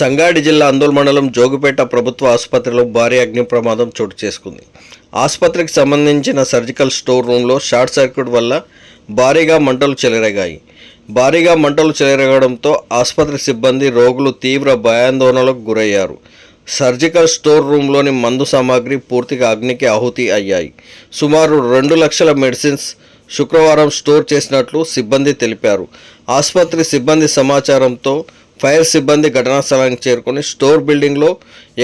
సంగారెడ్డి జిల్లా అందోల్ మండలం జోగుపేట ప్రభుత్వ ఆసుపత్రిలో భారీ అగ్ని ప్రమాదం చోటు చేసుకుంది. ఆసుపత్రికి సంబంధించిన సర్జికల్ స్టోర్ రూమ్లో షార్ట్ సర్క్యూట్ వల్ల భారీగా మంటలు చెలరేగాయి. భారీగా మంటలు చెలరేగడంతో ఆసుపత్రి సిబ్బంది రోగులు తీవ్ర భయాందోళనలకు గురయ్యారు. సర్జికల్ స్టోర్ రూమ్లోని మందు సామాగ్రి పూర్తిగా అగ్నికి ఆహుతి అయ్యాయి. సుమారు రెండు లక్షల మెడిసిన్స్ శుక్రవారం స్టోర్ చేసినట్లు సిబ్బంది తెలిపారు. ఆసుపత్రి సిబ్బంది సమాచారంతో ఫైర్ సిబ్బంది ఘటనా స్థలానికి చేరుకొని స్టోర్ బిల్డింగ్లో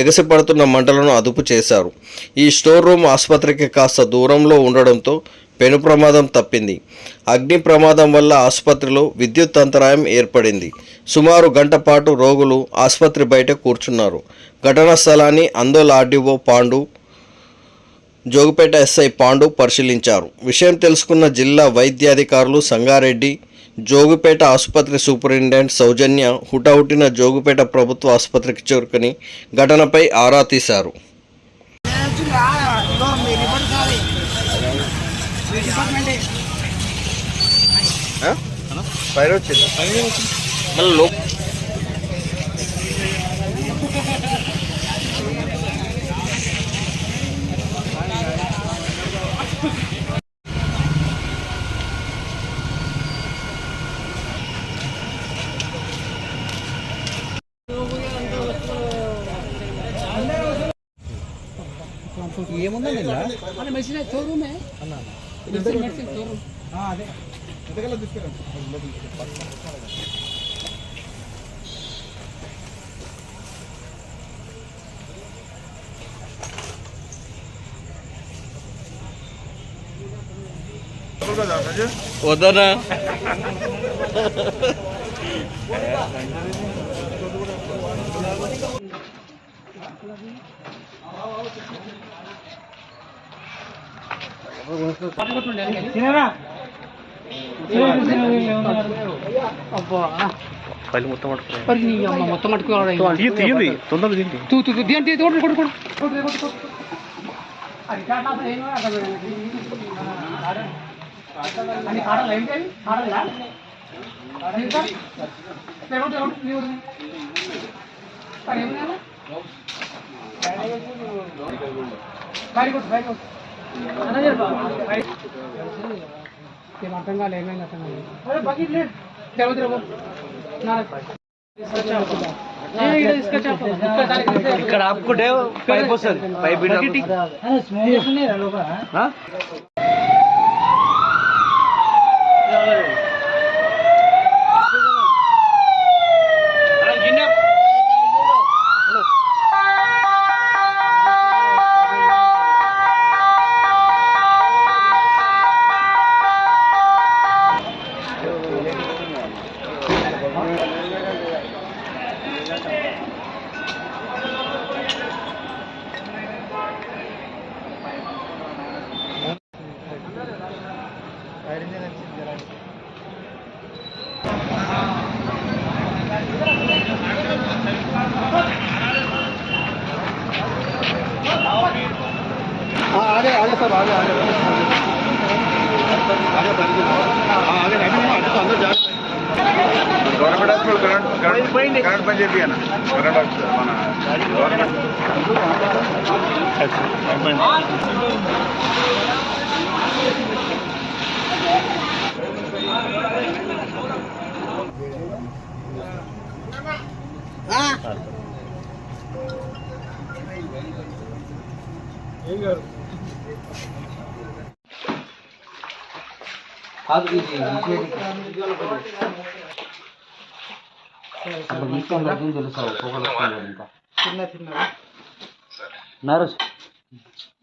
ఎగసిపడుతున్న మంటలను అదుపు చేశారు. ఈ స్టోర్ రూమ్ ఆసుపత్రికి కాస్త దూరంలో ఉండడంతో పెను ప్రమాదం తప్పింది. అగ్ని ప్రమాదం వల్ల ఆసుపత్రిలో విద్యుత్ అంతరాయం ఏర్పడింది. సుమారు గంట పాటు రోగులు ఆసుపత్రి బయట కూర్చున్నారు. ఘటనా స్థలాన్ని అందోల్ ఆర్డీఓ పాండు జోగుపేట ఎస్ఐ పాండు పరిశీలించారు. విషయం తెలుసుకున్న జిల్లా వైద్యాధికారులు సంగారెడ్డి జోగుపేట ఆసుపత్రి సూపరింటెండెంట్ సౌజన్య హుటాహుటిన జోగుపేట ప్రభుత్వ ఆసుపత్రికి చేరుకుని ఘటనపై ఆరా తీశారు. ఇదిగో మీ రిపోర్ట్ కావాలి మీ డిపార్ట్మెంటే ఫైర్ వచ్చింది మళ్ళీ లో ఏముందండి ఇలా? మన మెషిన్ షోరూమే అదే. వదనా అబ్బా పల్లి మొత్తం పట్టుకున్నాయి మరి నీ అమ్మ మొత్తం మట్టుకోవాలి తీయండి తొందరగా తీయండి తూ తూ తూ అంటే కొడు కొడు కొడు కొడు కొడు కొడు అది కాటా ఏం అక్కడ అని కాడలు ఏంటి అవి కాడలా ఇంకా లేకుంటే లేకుంటే నీవు మరి ఏమన్నా బయట కొట్టు బయట కొట్టు ఏం అర్థం కాలే ఏమైంది అర్థం కాలేదు ఇక్కడ ఆపుకుంటే పైప్ వస్తుంది. పైప్ आगे आगे सब आगे आगे। आगे government hospital current current current Punjabi है ना? करंट हॉस्पिटल माना గవర్నమెంట్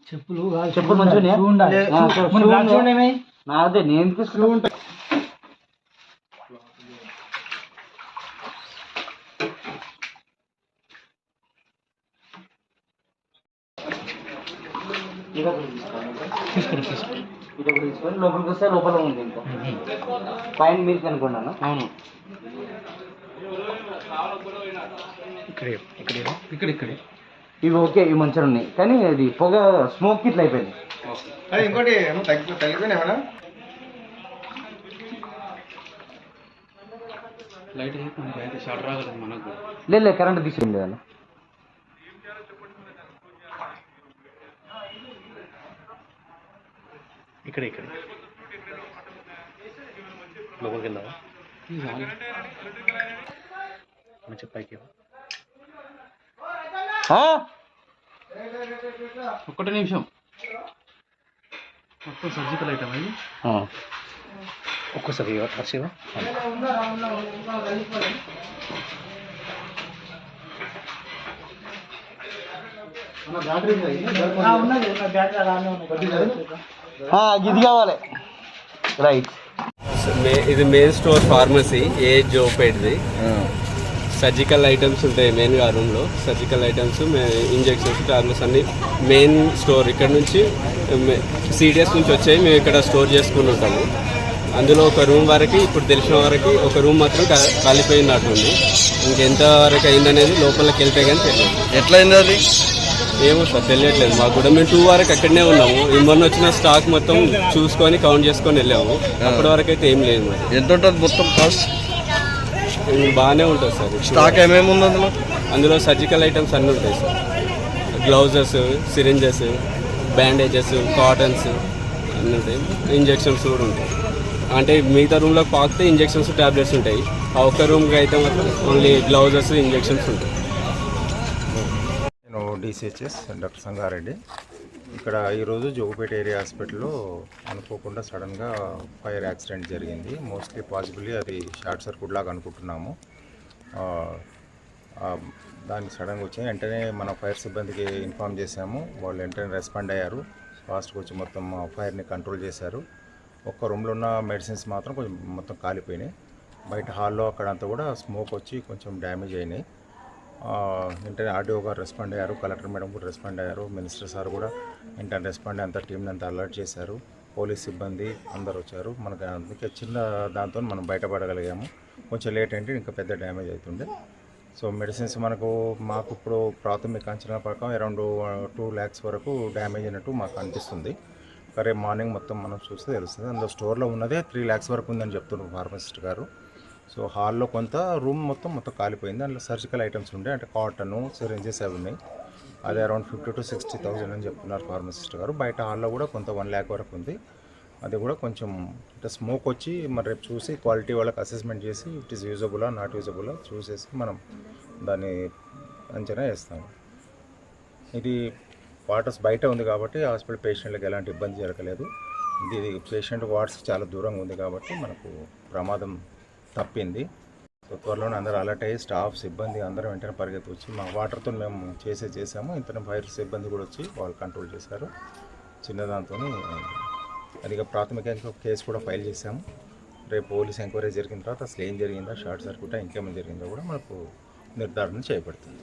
చెప్పులు చెప్పులు మంచిగా నా అదే నేను తీసుకున్నా. తీసుకొని లోపలికి వస్తే లోపల ఉంది ఇంకా. పైన మీరు కనుక్కున్నాను అవును. ఇక్కడ ఇక్కడ. ఇవి ఓకే ఇవి మంచిగా ఉన్నాయి. కానీ అది పొగ స్మోక్ ఇట్లా అయిపోయింది. ఇంకోటి తగ్గిపోయినా లైట్ షార్ట్ రాగలదు మనకు. లేదు కరెంట్ తీసుకుంది అన్న. ఇక్కడ ఇక్కడ. లోపలికి చాలు. మంచి పైకి ఒక్కటే నిమిషం. మొత్తం సర్జికల్ ఐటమ్ అది. ఒక్కసారి హర్షివా ఇది కావాలి. రైట్ మే- ఇది మెయిన్ స్టోర్ ఫార్మసీ ఏ జోపేట్ది సర్జికల్ ఐటమ్స్ ఉంటాయి మెయిన్గా రూమ్లో సర్జికల్ ఐటమ్స్ ఇంజెక్షన్స్ టాబ్లెట్స్ అన్ని మెయిన్ స్టోర్ ఇక్కడ నుంచి సిడిఎస్ నుంచి వచ్చాయి మేము ఇక్కడ స్టోర్ చేసుకుని ఉంటాము. అందులో ఒక రూమ్ వరకు ఇప్పుడు తెలిసిన వరకు ఒక రూమ్ మాత్రం కాలిపోయినట్టుంది. ఇంకెంత వరకు అయిందనేది లోపలికి వెళ్తే కానీ తెలియదు. ఎట్లయింది అది? ఏమో సార్ తెలియట్లేదు. మాకు కూడా మేము టూ వరకు అక్కడనే ఉన్నాము. మొన్న వచ్చిన స్టాక్ మొత్తం చూసుకొని కౌంట్ చేసుకొని వెళ్ళాము. అప్పటి వరకు అయితే ఏం లేదు మరి. ఎంత ఉంటుంది మొత్తం కాస్ట్ బాగానే ఉంటుంది సార్. స్టాక్ ఏమేమి ఉంది అందులో? అందులో సర్జికల్ ఐటమ్స్ అన్నీ ఉంటాయి sir. Gloves syringes bandages cottons అన్నీ ఉంటాయి. ఇంజెక్షన్స్ కూడా ఉంటాయి. అంటే మిగతా రూమ్లో పాకితే ఇంజెక్షన్స్ టాబ్లెట్స్ ఉంటాయి. ఆ ఒక్క రూమ్కి అయితే మాత్రం ఓన్లీ గ్లౌజెస్ ఇంజెక్షన్స్ ఉంటాయి. DCHS doctor Sangareddy. ఇక్కడ ఈరోజు జోగుపేట ఏరియా హాస్పిటల్లో అనుకోకుండా సడన్గా ఫైర్ యాక్సిడెంట్ జరిగింది. మోస్ట్లీ పాసిబుల్లీ అది షార్ట్ సర్క్యూట్ లాగా అనుకుంటున్నాము. దానికి సడన్గా వచ్చి వెంటనే మన ఫైర్ సిబ్బందికి ఇన్ఫామ్ చేశాము. వాళ్ళు వెంటనే రెస్పాండ్ అయ్యారు. ఫాస్ట్గా వచ్చి మొత్తం ఫైర్ని కంట్రోల్ చేశారు. ఒక్క రూమ్లో ఉన్న మెడిసిన్స్ మాత్రం కొంచెం మొత్తం కాలిపోయినాయి. బయట హాల్లో అక్కడంతా కూడా స్మోక్ వచ్చి కొంచెం డ్యామేజ్ అయినాయి. వెంటనే ఆర్డీఓ గారు రెస్పాండ్ అయ్యారు కలెక్టర్ మేడం కూడా రెస్పాండ్ అయ్యారు మినిస్టర్ సార్ కూడా వెంటనే రెస్పాండ్ అంత టీంని అంతా అలర్ట్ చేశారు. పోలీస్ సిబ్బంది అందరు వచ్చారు. మనకు అందుకే చిన్న దాంతో మనం బయటపడగలిగాము. కొంచెం లేట్ అంటే ఇంకా పెద్ద డ్యామేజ్ అవుతుండే. సో మెడిసిన్స్ మనకు మాకు ఇప్పుడు ప్రాథమిక అంచనా ప్రకారం అరౌండ్ టూ ల్యాక్స్ వరకు డ్యామేజ్ అయినట్టు మాకు అనిపిస్తుంది. రేపు మార్నింగ్ మొత్తం మనం చూస్తే తెలుస్తుంది. అందులో స్టోర్లో ఉన్నదే త్రీ ల్యాక్స్ వరకు ఉందని చెప్తున్నారు ఫార్మసిస్ట్ గారు. సో హాల్లో కొంత రూమ్ మొత్తం మొత్తం కాలిపోయింది. అందులో సర్జికల్ ఐటమ్స్ ఉండే అంటే కాటన్ సిరింజెస్ అవి ఉన్నాయి అది around fifty to sixty thousand అని చెప్తున్నారు ఫార్మసిస్ట్ గారు. బయట హాల్లో కూడా కొంత వన్ ల్యాక్ వరకు ఉంది. అది కూడా కొంచెం అంటే స్మోక్ వచ్చి మరి రేపు చూసి క్వాలిటీ వాళ్ళకి అసెస్మెంట్ చేసి ఇట్ ఈస్ యూజబులా నాట్ యూజబులా చూసేసి మనం దాన్ని అంచనా వేస్తాము ఇది వాటర్స్ బయట ఉంది కాబట్టి హాస్పిటల్ పేషెంట్లకు ఎలాంటి ఇబ్బంది జరగలేదు. ఇది పేషెంట్ వార్డ్స్ చాలా దూరంగా ఉంది కాబట్టి మనకు ప్రమాదం తప్పింది. సో త్వరలోనే అందరూ అలర్ట్ అయ్యి స్టాఫ్ సిబ్బంది అందరం వెంటనే పరిగెత్తి వచ్చి మా వాటర్తో మేము చేసే చేసాము. ఇంతనే ఫైర్ సిబ్బంది కూడా వచ్చి వాళ్ళు కంట్రోల్ చేశారు. చిన్నదాంతో అది ప్రాథమికంగా కేసు కూడా ఫైల్ చేశాము. రేపు పోలీస్ ఎంక్వైరీ జరిగిన తర్వాత అసలు ఏం జరిగిందో షార్ట్ సర్క్యూటా ఇంకేమైనా జరిగిందో కూడా మనకు నిర్ధారణ చేయబడుతుంది.